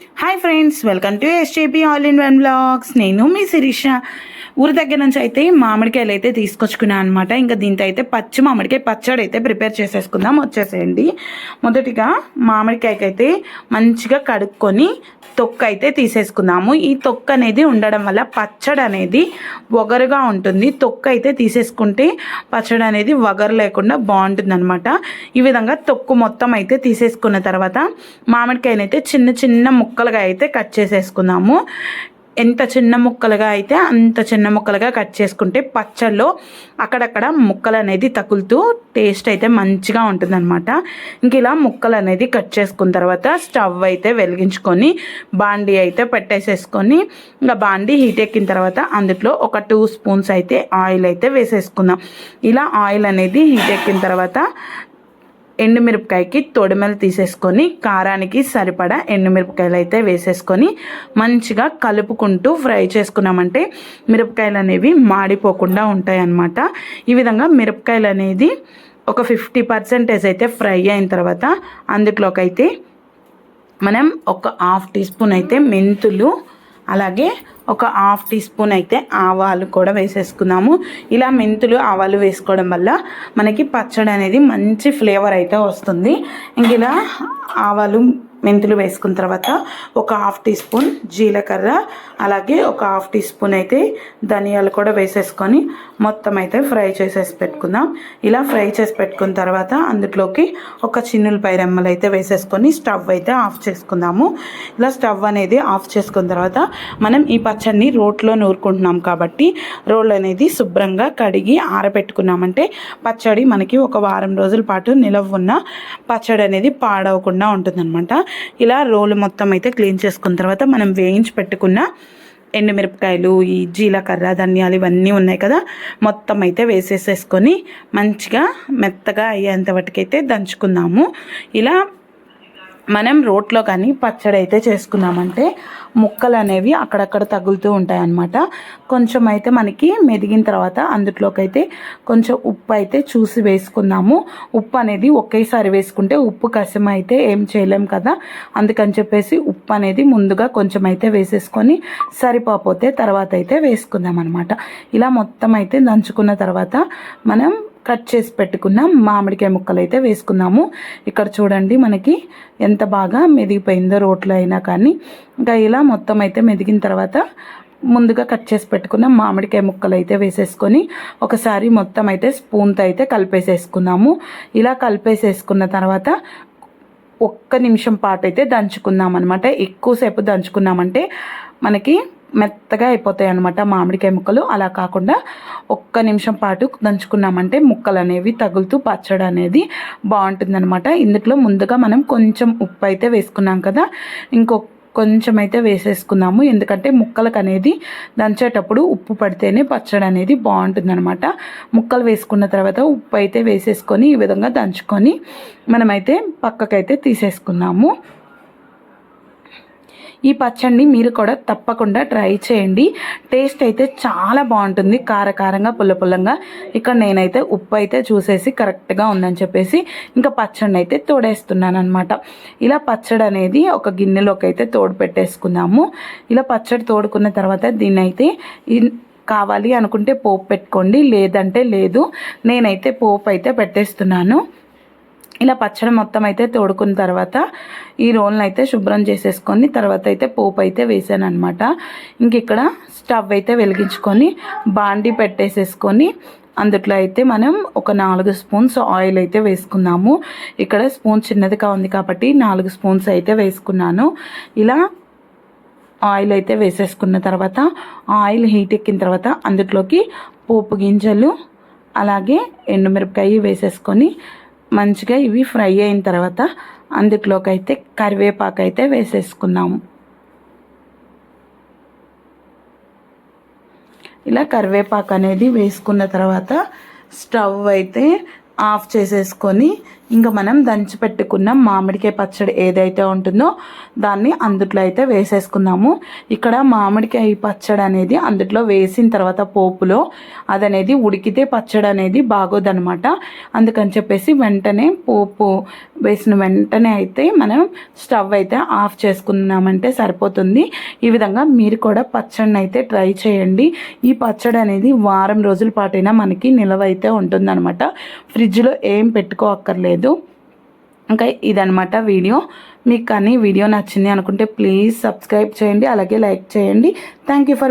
Hi friends welcome to SJP all in one blogs నేను మీ శిరీష. ఊరి దగ్గర నుంచి అయితే మామిడికాయలు అయితే తీసుకొచ్చుకున్నాను అనమాట ఇంకా దీంతో అయితే పచ్చి మామిడికాయ పచ్చడి అయితే ప్రిపేర్ చేసేసుకుందాం. వచ్చేసేయండి. మొదటిగా మామిడికాయకి అయితే మంచిగా కడుక్కొని తొక్క అయితే తీసేసుకుందాము. ఈ తొక్క అనేది ఉండడం వల్ల పచ్చడి అనేది వగరుగా ఉంటుంది. తొక్క అయితే తీసేసుకుంటే పచ్చడి అనేది వగరు లేకుండా బాగుంటుంది అనమాట ఈ విధంగా తొక్కు మొత్తం అయితే తీసేసుకున్న తర్వాత మామిడికాయనైతే చిన్న చిన్న ముక్కలుగా అయితే కట్ చేసేసుకుందాము. ఎంత చిన్న ముక్కలుగా అయితే అంత చిన్న ముక్కలుగా కట్ చేసుకుంటే పచ్చళ్ళలో అక్కడక్కడ ముక్కలు అనేది తగులుతూ టేస్ట్ అయితే మంచిగా ఉంటుందన్నమాట. ఇంక ఇలా ముక్కలు అనేది కట్ చేసుకున్న తర్వాత స్టవ్ అయితే వెలిగించుకొని బాండీ అయితే పెట్టేసేసుకొని ఇంకా బాండీ హీట్ ఎక్కిన తర్వాత అందులో ఒక టూ స్పూన్స్ అయితే ఆయిల్ అయితే వేసేసుకుందాం. ఇలా ఆయిల్ అనేది హీట్ ఎక్కిన తర్వాత ఎండుమిరపకాయకి తొడిమెలు తీసేసుకొని కారానికి సరిపడా ఎండుమిరపకాయలు అయితే వేసేసుకొని మంచిగా కలుపుకుంటూ ఫ్రై చేసుకున్నామంటే మిరపకాయలు అనేవి మాడిపోకుండా ఉంటాయి అన్నమాట ఈ విధంగా మిరపకాయలు అనేది ఒక ఫిఫ్టీ పర్సెంటేజ్ అయితే ఫ్రై అయిన తర్వాత అందులోకి అయితే మనం ఒక హాఫ్ టీ స్పూన్ అయితే మెంతులు అలాగే ఒక హాఫ్ టీ స్పూన్ అయితే ఆవాలు కూడా వేసేసుకున్నాము. ఇలా మెంతులు ఆవాలు వేసుకోవడం వల్ల మనకి పచ్చడి అనేది మంచి ఫ్లేవర్ అయితే వస్తుంది. ఇంక ఇలా ఆవాలు మెంతులు వేసుకున్న తర్వాత ఒక హాఫ్ టీ స్పూన్ జీలకర్ర అలాగే ఒక హాఫ్ టీ స్పూన్ అయితే ధనియాలు కూడా వేసేసుకొని మొత్తం అయితే ఫ్రై చేసేసి పెట్టుకుందాం. ఇలా ఫ్రై చేసి పెట్టుకున్న తర్వాత అందులోకి ఒక చిన్నులపై రెమ్మలు అయితే వేసేసుకొని స్టవ్ అయితే ఆఫ్ చేసుకుందాము. ఇలా స్టవ్ అనేది ఆఫ్ చేసుకున్న తర్వాత మనం ఈ పచ్చడిని రోట్లో నూరుకుంటున్నాం కాబట్టి రోల్ అనేది శుభ్రంగా కడిగి ఆరబెట్టుకున్నామంటే పచ్చడి మనకి ఒక వారం రోజుల పాటు నిలవ ఉన్న పచ్చడి అనేది పాడవకుండా ఉంటుందన్నమాట. ఇలా రోలు మొత్తం అయితే క్లీన్ చేసుకున్న తర్వాత మనం వేయించి పెట్టుకున్న ఎండుమిరపకాయలు ఈ జీలకర్ర ధనియాలు ఇవన్నీ ఉన్నాయి కదా మొత్తం అయితే వేసేసేసుకొని మంచిగా మెత్తగా అయ్యేంత వరకైతే దంచుకుందాము. ఇలా మనం రోట్లో కానీ పచ్చడి అయితే చేసుకున్నామంటే ముక్కలు అనేవి అక్కడక్కడ తగులుతూ ఉంటాయి అన్నమాట కొంచెం అయితే మనకి మెదిగిన తర్వాత అందులోకి అయితే కొంచెం ఉప్పు అయితే చూసి వేసుకుందాము. ఉప్పు అనేది ఒకేసారి వేసుకుంటే ఉప్పు కసం అయితే ఏం చేయలేం కదా. అందుకని చెప్పేసి ఉప్పు అనేది ముందుగా కొంచెం అయితే వేసేసుకొని సరిపోతే తర్వాత అయితే వేసుకుందాం అనమాట ఇలా మొత్తం అయితే దంచుకున్న తర్వాత మనం కట్ చేసి పెట్టుకున్న మామిడికాయ ముక్కలు అయితే వేసుకుందాము. ఇక్కడ చూడండి మనకి ఎంత బాగా మెదిగిపోయిందో రోట్లో అయినా కానీ. ఇంకా ఇలా మొత్తం అయితే మెదిగిన తర్వాత ముందుగా కట్ చేసి పెట్టుకున్న మామిడికాయ ముక్కలు అయితే వేసేసుకొని ఒకసారి మొత్తం అయితే స్పూన్తో అయితే కలిపేసేసుకున్నాము ఇలా కలిపేసేసుకున్న తర్వాత ఒక్క నిమిషం పాటు అయితే దంచుకుందాం అనమాట ఎక్కువసేపు దంచుకున్నామంటే మనకి మెత్తగా అయిపోతాయి అనమాట మామిడికాయ ముక్కలు. అలా కాకుండా ఒక్క నిమిషం పాటు దంచుకున్నామంటే ముక్కలు అనేవి తగులుతూ పచ్చడి అనేది బాగుంటుందన్నమాట. ఇందులో ముందుగా మనం కొంచెం ఉప్పు అయితే వేసుకున్నాం కదా ఇంకొక కొంచెం అయితే వేసేసుకున్నాము ఎందుకంటే ముక్కలకు అనేది దంచేటప్పుడు ఉప్పు పడితేనే పచ్చడి అనేది బాగుంటుంది అనమాట ముక్కలు వేసుకున్న తర్వాత ఉప్పు అయితే వేసేసుకొని ఈ విధంగా దంచుకొని మనమైతే పక్కకైతే తీసేసుకున్నాము ఈ పచ్చడిని మీరు కూడా తప్పకుండా ట్రై చేయండి. టేస్ట్ అయితే చాలా బాగుంటుంది. కారకారంగా పుల్ల పుల్లంగా. ఇక్కడ నేనైతే ఉప్పు అయితే చూసేసి కరెక్ట్గా ఉందని చెప్పేసి ఇంకా పచ్చడిని అయితే తోడేస్తున్నాను అనమాట ఇలా పచ్చడి అనేది ఒక గిన్నెలోకి అయితే తోడు పెట్టేసుకుందాము. ఇలా పచ్చడి తోడుకున్న తర్వాత దీన్ని అయితే కావాలి అనుకుంటే పోపు పెట్టుకోండి. లేదంటే లేదు. నేనైతే పోపు అయితే పెట్టేస్తున్నాను. ఇలా పచ్చడి మొత్తం అయితే తోడుకున్న తర్వాత ఈ రోల్ని అయితే శుభ్రం చేసేసుకొని తర్వాత అయితే పోపు అయితే వేసాను అనమాట ఇంక ఇక్కడ స్టవ్ అయితే వెలిగించుకొని బాండి పెట్టేసేసుకొని అందుట్లో అయితే మనం ఒక నాలుగు స్పూన్స్ ఆయిల్ అయితే వేసుకున్నాము. ఇక్కడ స్పూన్ చిన్నదిగా ఉంది కాబట్టి నాలుగు స్పూన్స్ అయితే వేసుకున్నాను. ఇలా ఆయిల్ అయితే వేసేసుకున్న తర్వాత ఆయిల్ హీట్ ఎక్కిన తర్వాత అందులోకి పోపు గింజలు అలాగే ఎండుమిరపకాయ వేసేసుకొని మంచిగా ఇవి ఫ్రై అయిన తర్వాత అందులోకి అయితే కరివేపాకు అయితే వేసేసుకున్నాము ఇలా కరివేపాకు అనేది వేసుకున్న తర్వాత స్టవ్ అయితే ఆఫ్ చేసేసుకొని ఇంకా మనం దంచి పెట్టుకున్న మామిడికాయ పచ్చడి ఏదైతే ఉంటుందో దాన్ని అందుట్లో అయితే వేసేసుకుందాము. ఇక్కడ మామిడికాయ పచ్చడి అనేది అందుట్లో వేసిన తర్వాత పోపులో అదనేది ఉడికితే పచ్చడి అనేది బాగోదనమాట అందుకని చెప్పేసి వెంటనే పోపు వేసిన వెంటనే అయితే మనం స్టవ్ అయితే ఆఫ్ చేసుకున్నామంటే సరిపోతుంది. ఈ విధంగా మీరు కూడా పచ్చడిని అయితే ట్రై చేయండి. ఈ పచ్చడి అనేది వారం రోజుల పాటైనా మనకి నిలవైతే అయితే ఉంటుందన్నమాట. ఫ్రిడ్జ్లో ఏం పెట్టుకోక్కర్లేదు. ఇంకా ఇదనమాట వీడియో. మీకు కానీ వీడియో నచ్చింది అనుకుంటే ప్లీజ్ సబ్స్క్రైబ్ చేయండి అలాగే లైక్ చేయండి. Thank you for